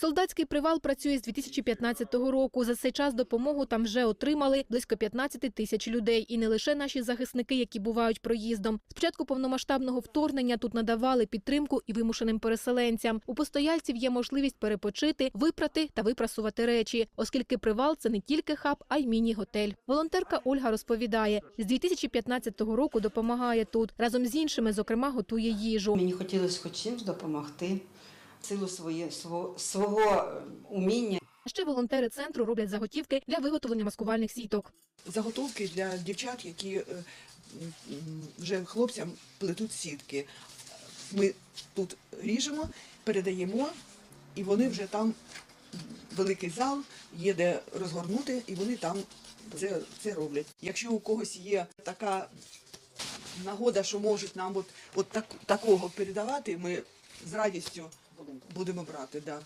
Солдатський привал працює з 2015 року. За цей час допомогу там вже отримали близько 15 тисяч людей. І не лише наші захисники, які бувають проїздом. З початку повномасштабного вторгнення тут надавали підтримку і вимушеним переселенцям. У постояльців є можливість перепочити, випрати та випрасувати речі, оскільки привал це не тільки хаб, а й міні-готель. Волонтерка Ольга розповідає, з 2015 року допомагає тут. Разом з іншими, зокрема, готує їжу. Мені хотілося хоч чимось допомогти, силу своє, свого, свого е, уміння. Ще волонтери центру роблять заготівки для виготовлення маскувальних сіток. заготовки для дівчат, які е, вже хлопцям плетуть сітки. Ми тут ріжемо, передаємо, і вони вже там великий зал, є де розгорнути, і вони там це, це роблять. Якщо у когось є така нагода, що можуть нам от, от так, такого передавати, ми з радістю будемо брати. Да.